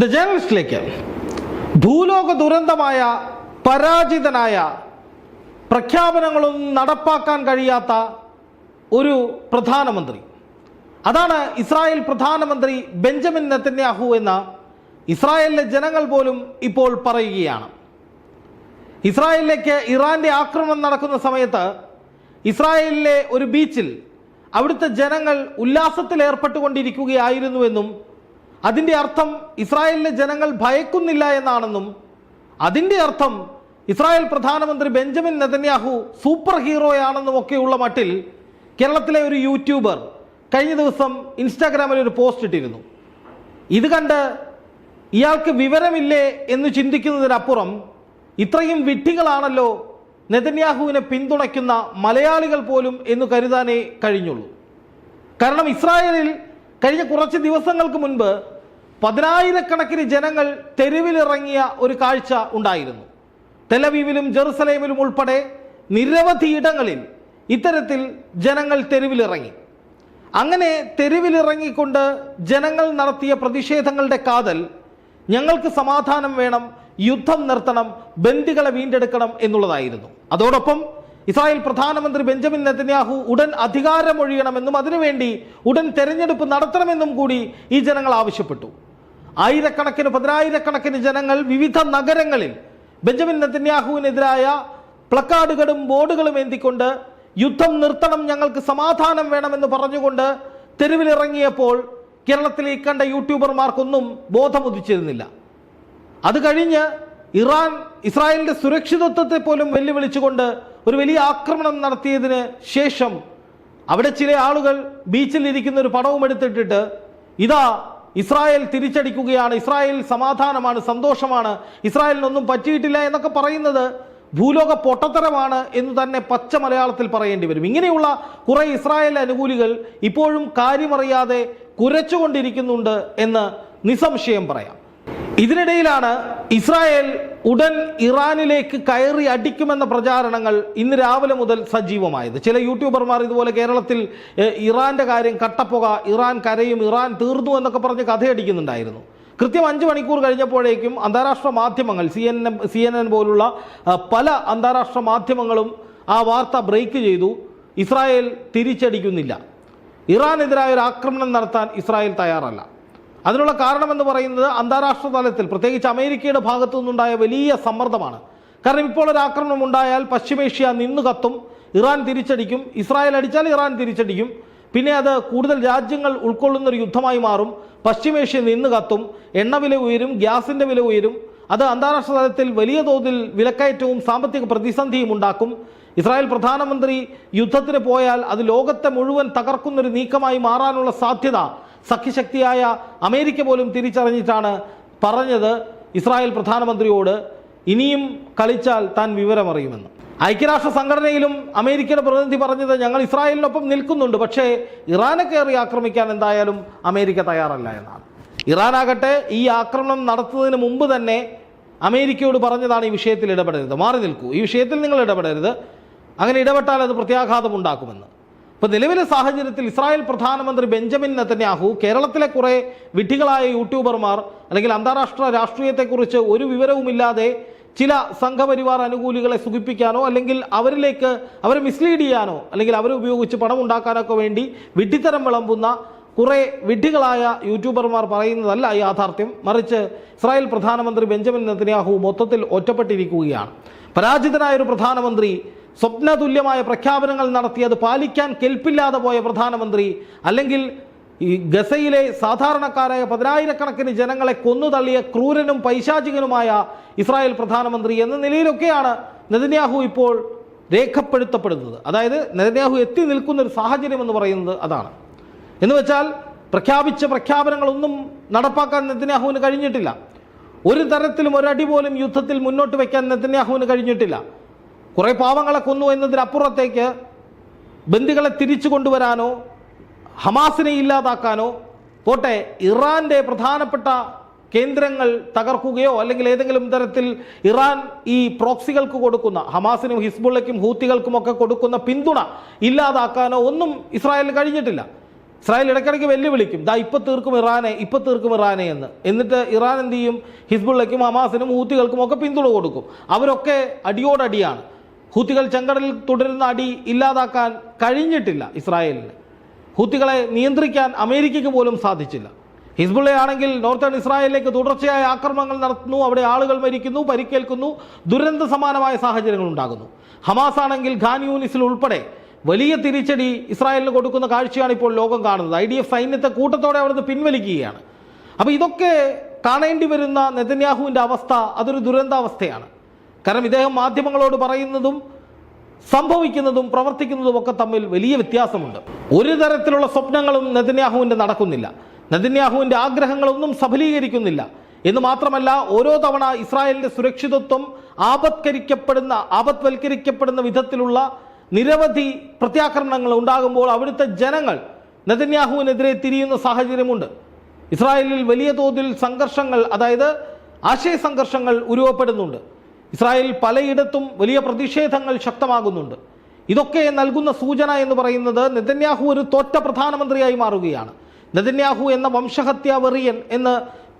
The ജേണലിസ്റ്റിലേക്ക് ഭൂലോക ദുരന്തമായ പരാജിതനായ പ്രഖ്യാപനങ്ങളൊന്നും നടപ്പാക്കാൻ കഴിയാത്ത ഒരു പ്രധാനമന്ത്രി. അതാണ് ഇസ്രായേൽ പ്രധാനമന്ത്രി ബെഞ്ചമിൻ നെത്തന്യാഹു എന്ന ഇസ്രായേലിലെ ജനങ്ങൾ പോലും ഇപ്പോൾ പറയുകയാണ്. ഇസ്രായേലിലേക്ക് ഇറാന്റെ ആക്രമണം നടക്കുന്ന സമയത്ത് ഇസ്രായേലിലെ ഒരു ബീച്ചിൽ അവിടുത്തെ ജനങ്ങൾ ഉല്ലാസത്തിൽ ഏർപ്പെട്ടുകൊണ്ടിരിക്കുകയായിരുന്നുവെന്നും അതിന്റെ അർത്ഥം ഇസ്രായേലിലെ ജനങ്ങൾ ഭയക്കുന്നില്ല എന്നാണെന്നും അതിന്റെ അർത്ഥം ഇസ്രായേൽ പ്രധാനമന്ത്രി ബെഞ്ചമിൻ നെതന്യാഹു സൂപ്പർ ഹീറോയാണെന്നും ഒക്കെയുള്ള മട്ടിൽ കേരളത്തിലെ ഒരു യൂട്യൂബർ കഴിഞ്ഞ ദിവസം ഇൻസ്റ്റാഗ്രാമിൽ ഒരു പോസ്റ്റ് ഇട്ടിരുന്നു. ഇത് കണ്ട് ഇയാൾക്ക് വിവരമില്ലേ എന്ന് ചിന്തിക്കുന്നതിനപ്പുറം ഇത്രയും വിഡ്ഢികളാണല്ലോ നെതന്യാഹുവിനെ പിന്തുണയ്ക്കുന്ന മലയാളികൾ പോലും എന്ന് കരുതാനേ കഴിഞ്ഞുള്ളൂ. കാരണം ഇസ്രായേലിൽ കഴിഞ്ഞ കുറച്ച് ദിവസങ്ങൾക്ക് മുൻപ് പതിനായിരക്കണക്കിന് ജനങ്ങൾ തെരുവിലിറങ്ങിയ ഒരു കാഴ്ച ഉണ്ടായിരുന്നു. തെലവീവിലും ജെറുസലേമിലും ഉൾപ്പെടെ നിരവധി ഇടങ്ങളിൽ ഇത്തരത്തിൽ ജനങ്ങൾ തെരുവിലിറങ്ങി. അങ്ങനെ തെരുവിലിറങ്ങിക്കൊണ്ട് ജനങ്ങൾ നടത്തിയ പ്രതിഷേധങ്ങളുടെ കാതൽ ഞങ്ങൾക്ക് സമാധാനം വേണം യുദ്ധം നിർത്തണം ബന്ദികളെ വീണ്ടെടുക്കണം എന്നുള്ളതായിരുന്നു. അതോടൊപ്പം ഇസ്രായേൽ പ്രധാനമന്ത്രി ബെഞ്ചമിൻ നെതന്യാഹു ഉടൻ അധികാരമൊഴിയണമെന്നും അതിനുവേണ്ടി ഉടൻ തെരഞ്ഞെടുപ്പ് നടത്തണമെന്നും കൂടി ഈ ജനങ്ങൾ ആവശ്യപ്പെട്ടു. ആയിരക്കണക്കിന് പതിനായിരക്കണക്കിന് ജനങ്ങൾ വിവിധ നഗരങ്ങളിൽ ബെഞ്ചമിൻ നെതന്യാഹുവിനെതിരായ പ്ലക്കാർഡുകളും ബോർഡുകളും എന്തിക്കൊണ്ട് യുദ്ധം നിർത്തണം ഞങ്ങൾക്ക് സമാധാനം വേണമെന്ന് പറഞ്ഞുകൊണ്ട് തെരുവിലിറങ്ങിയപ്പോൾ കേരളത്തിൽ ഈ കണ്ട യൂട്യൂബർമാർക്കൊന്നും ബോധമുദിച്ചിരുന്നില്ല. അത് കഴിഞ്ഞ് ഇറാൻ ഇസ്രായേലിന്റെ സുരക്ഷിതത്വത്തെ പോലും വെല്ലുവിളിച്ചുകൊണ്ട് ഒരു വലിയ ആക്രമണം നടത്തിയതിന് ശേഷം അവിടെ ചില ആളുകൾ ബീച്ചിൽ ഇരിക്കുന്ന ഒരു പടവും എടുത്തിട്ടിട്ട് ഇതാ ഇസ്രായേൽ തിരിച്ചടിക്കുകയാണ് ഇസ്രായേൽ സമാധാനമാണ് സന്തോഷമാണ് ഇസ്രായേലിനൊന്നും പറ്റിയിട്ടില്ല എന്നൊക്കെ പറയുന്നത് ഭൂലോക പൊട്ടത്തരമാണ് എന്ന് തന്നെ പച്ച മലയാളത്തിൽ പറയേണ്ടി വരും. ഇങ്ങനെയുള്ള കുറെ ഇസ്രായേൽ അനുകൂലികൾ ഇപ്പോഴും കാര്യമറിയാതെ കുരച്ചുകൊണ്ടിരിക്കുന്നുണ്ട് എന്ന് നിസ്സംശയം പറയാം. ഇതിനിടയിലാണ് ഇസ്രായേൽ ഉടൻ ഇറാനിലേക്ക് കയറി അടിക്കുമെന്ന പ്രചാരണങ്ങൾ ഇന്ന് രാവിലെ മുതൽ സജീവമായത്. ചില യൂട്യൂബർമാർ ഇതുപോലെ കേരളത്തിൽ ഇറാന്റെ കാര്യം കട്ടപ്പുക ഇറാൻ കരയും ഇറാൻ തീർന്നു എന്നൊക്കെ പറഞ്ഞ് കഥയടിക്കുന്നുണ്ടായിരുന്നു. കൃത്യം അഞ്ച് മണിക്കൂർ കഴിഞ്ഞപ്പോഴേക്കും അന്താരാഷ്ട്ര മാധ്യമങ്ങൾ C N C N N പോലുള്ള പല അന്താരാഷ്ട്ര മാധ്യമങ്ങളും ആ വാർത്ത ബ്രേക്ക് ചെയ്തു. ഇസ്രായേൽ തിരിച്ചടിക്കുന്നില്ല. ഇറാനെതിരായ ഒരു ആക്രമണം നടത്താൻ ഇസ്രായേൽ തയ്യാറല്ല. അതിനുള്ള കാരണമെന്ന് പറയുന്നത് അന്താരാഷ്ട്ര തലത്തിൽ പ്രത്യേകിച്ച് അമേരിക്കയുടെ ഭാഗത്തു നിന്നുണ്ടായ വലിയ സമ്മർദ്ദമാണ്. കാരണം ഇപ്പോൾ ഒരു ആക്രമണം ഉണ്ടായാൽ പശ്ചിമേഷ്യ നിന്നു കത്തും ഇറാൻ തിരിച്ചടിക്കും ഇസ്രായേൽ അടിച്ചാൽ ഇറാൻ തിരിച്ചടിക്കും പിന്നെ അത് കൂടുതൽ രാജ്യങ്ങൾ ഉൾക്കൊള്ളുന്ന ഒരു യുദ്ധമായി മാറും പശ്ചിമേഷ്യ നിന്ന് കത്തും എണ്ണ വില ഉയരും ഗ്യാസിന്റെ വില ഉയരും അത് അന്താരാഷ്ട്ര തലത്തിൽ വലിയ തോതിൽ വിലക്കയറ്റവും സാമ്പത്തിക പ്രതിസന്ധിയും ഉണ്ടാക്കും. ഇസ്രായേൽ പ്രധാനമന്ത്രി യുദ്ധത്തിന് പോയാൽ അത് ലോകത്തെ മുഴുവൻ തകർക്കുന്നൊരു നീക്കമായി മാറാനുള്ള സാധ്യത സഖ്യശക്തിയായ അമേരിക്ക പോലും തിരിച്ചറിഞ്ഞിട്ടാണ് പറഞ്ഞത് ഇസ്രായേൽ പ്രധാനമന്ത്രിയോട് ഇനിയും കളിച്ചാൽ താൻ വിവരമറിയുമെന്ന്. ഐക്യരാഷ്ട്ര സംഘടനയിലും അമേരിക്കയുടെ പ്രതിനിധി പറഞ്ഞത് ഞങ്ങൾ ഇസ്രായേലിനൊപ്പം നിൽക്കുന്നുണ്ട് പക്ഷേ ഇറാനെ കയറി ആക്രമിക്കാൻ എന്തായാലും അമേരിക്ക തയ്യാറല്ല എന്നാണ്. ഇറാനാകട്ടെ ഈ ആക്രമണം നടത്തുന്നതിന് മുമ്പ് തന്നെ അമേരിക്കയോട് പറഞ്ഞതാണ് ഈ വിഷയത്തിൽ ഇടപെടരുത്. മാറി നിൽക്കൂ. ഈ വിഷയത്തിൽ നിങ്ങൾ ഇടപെടരുത്. അങ്ങനെ ഇടപെട്ടാൽ അത് പ്രത്യാഘാതം ഉണ്ടാക്കുമെന്ന്. ഇപ്പോൾ നിലവിലെ സാഹചര്യത്തിൽ ഇസ്രായേൽ പ്രധാനമന്ത്രി ബെഞ്ചമിൻ നെത്തന്യാഹു കേരളത്തിലെ കുറേ വിഡ്ഢികളായ യൂട്യൂബർമാർ അല്ലെങ്കിൽ അന്താരാഷ്ട്ര രാഷ്ട്രീയത്തെക്കുറിച്ച് ഒരു വിവരവുമില്ലാതെ ചില സംഘപരിവാർ അനുകൂലികളെ സുഖിപ്പിക്കാനോ അല്ലെങ്കിൽ അവരിലേക്ക് അവരെ മിസ്ലീഡ് ചെയ്യാനോ അല്ലെങ്കിൽ അവരെ ഉപയോഗിച്ച് പണം ഉണ്ടാക്കാനൊക്കെ വേണ്ടി വിഡ്ഢിത്തരം വിളമ്പുന്ന കുറേ വിഡ്ഢികളായ യൂട്യൂബർമാർ പറയുന്നതല്ല യാഥാർത്ഥ്യം. മറിച്ച് ഇസ്രായേൽ പ്രധാനമന്ത്രി ബെഞ്ചമിൻ നെത്തന്യാഹു മൊത്തത്തിൽ ഒറ്റപ്പെട്ടിരിക്കുകയാണ്. പരാജിതനായ ഒരു പ്രധാനമന്ത്രി സ്വപ്നതുല്യമായ പ്രഖ്യാപനങ്ങൾ നടത്തി അത് പാലിക്കാൻ കെൽപ്പില്ലാതെ പോയ പ്രധാനമന്ത്രി അല്ലെങ്കിൽ ഈ ഗസയിലെ സാധാരണക്കാരായ പതിനായിരക്കണക്കിന് ജനങ്ങളെ കൊന്നുതള്ളിയ ക്രൂരനും പൈശാചികനുമായ ഇസ്രായേൽ പ്രധാനമന്ത്രി എന്ന നിലയിലൊക്കെയാണ് നെതന്യാഹു ഇപ്പോൾ രേഖപ്പെടുത്തപ്പെടുന്നത്. അതായത് നെതന്യാഹു എത്തി നിൽക്കുന്ന ഒരു സാഹചര്യം എന്ന് പറയുന്നത് അതാണ്. എന്ന് വെച്ചാൽ പ്രഖ്യാപിച്ച പ്രഖ്യാപനങ്ങളൊന്നും നടപ്പാക്കാൻ നെതന്യാഹുവിന് കഴിഞ്ഞിട്ടില്ല. ഒരു തരത്തിലും ഒരടി പോലും യുദ്ധത്തിൽ മുന്നോട്ട് വയ്ക്കാൻ നെതന്യാഹുവിന് കഴിഞ്ഞിട്ടില്ല. കുറേ പാവങ്ങളെ കൊന്നു എന്നതിനപ്പുറത്തേക്ക് ബന്ദികളെ തിരിച്ചു കൊണ്ടുവരാനോ ഹമാസിനെ ഇല്ലാതാക്കാനോ പോട്ടെ ഇറാന്റെ പ്രധാനപ്പെട്ട കേന്ദ്രങ്ങൾ തകർക്കുകയോ അല്ലെങ്കിൽ ഏതെങ്കിലും തരത്തിൽ ഇറാൻ ഈ പ്രോക്സികൾക്ക് കൊടുക്കുന്ന ഹമാസിനും ഹിസ്ബുള്ളയ്ക്കും ഹൂത്തികൾക്കും ഒക്കെ കൊടുക്കുന്ന പിന്തുണ ഇല്ലാതാക്കാനോ ഒന്നും ഇസ്രായേലിന് കഴിഞ്ഞിട്ടില്ല. ഇസ്രായേൽ ഇടയ്ക്കിടയ്ക്ക് വെല്ലുവിളിക്കും ദാ ഇപ്പം തീർക്കും ഇറാനെ ഇപ്പം തീർക്കും ഇറാനെ എന്ന്. എന്നിട്ട് ഇറാൻ എന്ത് ചെയ്യും? ഹിസ്ബുള്ളയ്ക്കും ഹമാസിനും ഹൂത്തികൾക്കും ഒക്കെ പിന്തുണ കൊടുക്കും. അവരൊക്കെ അടിയോടടിയാണ്. ഹൂത്തികൾ ചെങ്കടലിൽ തുടരുന്ന അടി ഇല്ലാതാക്കാൻ കഴിഞ്ഞിട്ടില്ല ഇസ്രായേലിന്. ഹൂത്തികളെ നിയന്ത്രിക്കാൻ അമേരിക്കയ്ക്ക് പോലും സാധിച്ചില്ല. ഹിസ്ബുള്ളയാണെങ്കിൽ നോർത്തേൺ ഇസ്രായേലിലേക്ക് തുടർച്ചയായ ആക്രമണങ്ങൾ നടത്തുന്നു അവിടെ ആളുകൾ മരിക്കുന്നു പരിക്കേൽക്കുന്നു ദുരന്ത സമാനമായ സാഹചര്യങ്ങൾ ഉണ്ടാകുന്നു. ഹമാസ് ആണെങ്കിൽ ഖാൻ യൂനിസിൽ ഉൾപ്പെടെ വലിയ തിരിച്ചടി ഇസ്രായേലിന് കൊടുക്കുന്ന കാഴ്ചയാണ് ഇപ്പോൾ ലോകം കാണുന്നത്. ഐ ഡി എഫ് സൈന്യത്തെ കൂട്ടത്തോടെ അവിടുന്ന് പിൻവലിക്കുകയാണ്. അപ്പോൾ ഇതൊക്കെ കാണേണ്ടി വരുന്ന നെതന്യാഹുവിന്റെ അവസ്ഥ അതൊരു ദുരന്താവസ്ഥയാണ്. കാരണം ഇദ്ദേഹം മാധ്യമങ്ങളോട് പറയുന്നതും സംഭവിക്കുന്നതും പ്രവർത്തിക്കുന്നതും ഒക്കെ തമ്മിൽ വലിയ വ്യത്യാസമുണ്ട്. ഒരു തരത്തിലുള്ള സ്വപ്നങ്ങളും നെതന്യാഹുവിന്റെ നടക്കുന്നില്ല. നെതന്യാഹുവിന്റെ ആഗ്രഹങ്ങളൊന്നും സഫലീകരിക്കുന്നില്ല. എന്ന് മാത്രമല്ല ഓരോ തവണ ഇസ്രായേലിന്റെ സുരക്ഷിതത്വം ആപത്കരിക്കപ്പെടുന്ന ആപത്വൽക്കരിക്കപ്പെടുന്ന വിധത്തിലുള്ള നിരവധി പ്രത്യാക്രമണങ്ങൾ ഉണ്ടാകുമ്പോൾ അവിടുത്തെ ജനങ്ങൾ നെതന്യാഹുവിനെതിരെ തിരിയുന്ന സാഹചര്യമുണ്ട്. ഇസ്രായേലിൽ വലിയ തോതിൽ സംഘർഷങ്ങൾ അതായത് ആശയ സംഘർഷങ്ങൾ ഉരുവപ്പെടുന്നുണ്ട്. ഇസ്രായേലിൽ പലയിടത്തും വലിയ പ്രതിഷേധങ്ങൾ ശക്തമാകുന്നുണ്ട്. ഇതൊക്കെ നൽകുന്ന സൂചന എന്ന് പറയുന്നത് നെതന്യാഹു ഒരു തോറ്റ പ്രധാനമന്ത്രിയായി മാറുകയാണ്. നെതന്യാഹു എന്ന വംശഹത്യാവെറിയൻ എന്ന്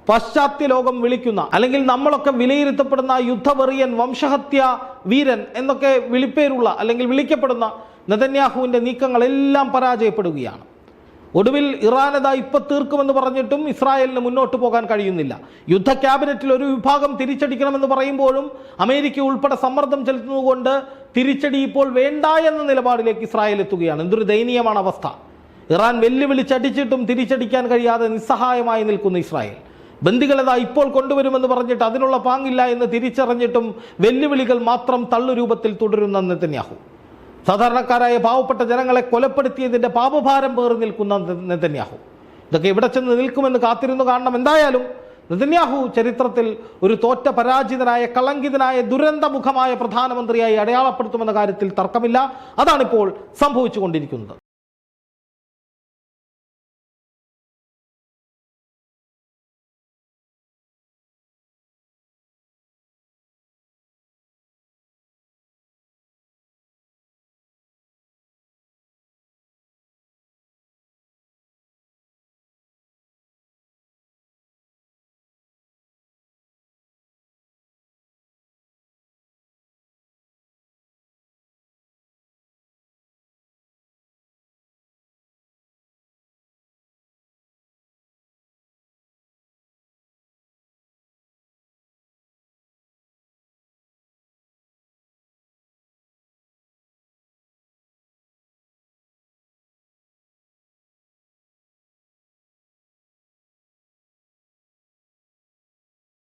പാശ്ചാത്യ ലോകം വിളിക്കുന്ന അല്ലെങ്കിൽ നമ്മളൊക്കെ വിലയിരുത്തപ്പെടുന്ന യുദ്ധവെറിയൻ വംശഹത്യ വീരൻ എന്നൊക്കെ വിളിപ്പേരുള്ള അല്ലെങ്കിൽ വിളിക്കപ്പെടുന്ന നെതന്യാഹുവിന്റെ നീക്കങ്ങളെല്ലാം പരാജയപ്പെടുകയാണ്. ഒടുവിൽ ഇറാനത ഇപ്പൊ തീർക്കുമെന്ന് പറഞ്ഞിട്ടും ഇസ്രായേലിന് മുന്നോട്ട് പോകാൻ കഴിയുന്നില്ല. യുദ്ധ ക്യാബിനറ്റിൽ ഒരു വിഭാഗം തിരിച്ചടിക്കണമെന്ന് പറയുമ്പോഴും അമേരിക്ക ഉൾപ്പെടെ സമ്മർദ്ദം ചെലുത്തുന്നതുകൊണ്ട് തിരിച്ചടി ഇപ്പോൾ വേണ്ട എന്ന നിലപാടിലേക്ക് ഇസ്രായേൽ എത്തുകയാണ്. എന്തൊരു ദയനീയമാണ് അവസ്ഥ. ഇറാൻ വെല്ലുവിളിച്ചടിച്ചിട്ടും തിരിച്ചടിക്കാൻ കഴിയാതെ നിസ്സഹായമായി നിൽക്കുന്ന ഇസ്രായേൽ. ബന്ദികളതാ ഇപ്പോൾ കൊണ്ടുവരുമെന്ന് പറഞ്ഞിട്ട് അതിനുള്ള പാങ്ങില്ല എന്ന് തിരിച്ചറിഞ്ഞിട്ടും വെല്ലുവിളികൾ മാത്രം തള്ളുരൂപത്തിൽ തുടരുന്ന നെതന്യാഹു. സാധാരണക്കാരായ പാവപ്പെട്ട ജനങ്ങളെ കൊലപ്പെടുത്തിയതിന്റെ പാപഭാരം പേറി നിൽക്കുന്ന നെതന്യാഹു. ഇതൊക്കെ ഇവിടെ ചെന്ന് നിൽക്കുമെന്ന് കാത്തിരുന്നു കാണണം. എന്തായാലും നെതന്യാഹു ചരിത്രത്തിൽ ഒരു തോറ്റ പരാജിതനായ കളങ്കിതനായ ദുരന്തമുഖമായ പ്രധാനമന്ത്രിയായി അടയാളപ്പെടുത്തുമെന്ന കാര്യത്തിൽ തർക്കമില്ല. അതാണിപ്പോൾ സംഭവിച്ചുകൊണ്ടിരിക്കുന്നത്.